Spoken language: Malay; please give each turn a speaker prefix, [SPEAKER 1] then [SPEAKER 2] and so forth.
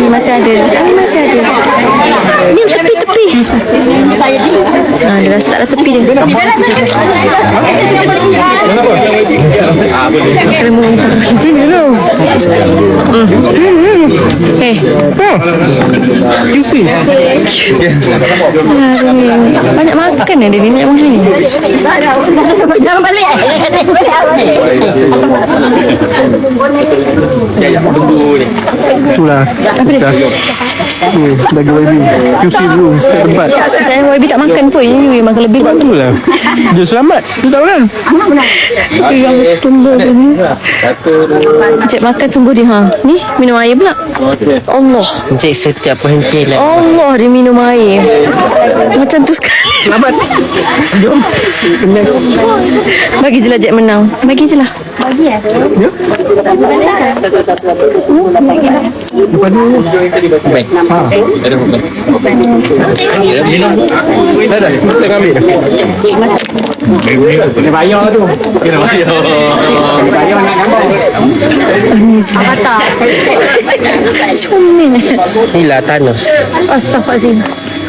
[SPEAKER 1] Ni masih ada. Ni masih ada. Ni tepi-tepi. Ha, dia start dah tepi dia. Kena muntah.
[SPEAKER 2] Ini tu.
[SPEAKER 1] Eh,
[SPEAKER 2] You see?
[SPEAKER 1] banyak makan ya dia ni banyak makan ni.
[SPEAKER 3] Jangan balik.
[SPEAKER 2] Itulah. Ni, bagi baby. You see bro, setiap tempat.
[SPEAKER 1] Saya YB tak makan pun. Ini makan lebih.
[SPEAKER 2] Sebab tu lah. Dia selamat. Tu tahu kan?
[SPEAKER 1] Yang tunggu ni. Cik makan sungguh dia. Ha. Ni minum air pula. Allah.
[SPEAKER 4] Encik setiap berhenti lah.
[SPEAKER 1] Allah dia minum air. Macam tu sekali.
[SPEAKER 2] Selamat. Jom.
[SPEAKER 1] Bagi je lah Jack menang. Bagi je lah.
[SPEAKER 2] Pagi ya? tu. Ya.
[SPEAKER 4] Baik.
[SPEAKER 2] Ada bukan? Ada. Kita
[SPEAKER 4] kami. Bayo tu. Kira bayo. Bayo nak gambar.
[SPEAKER 1] Apa tak?
[SPEAKER 4] Ini lah Thanos.
[SPEAKER 1] Astaghfirullah.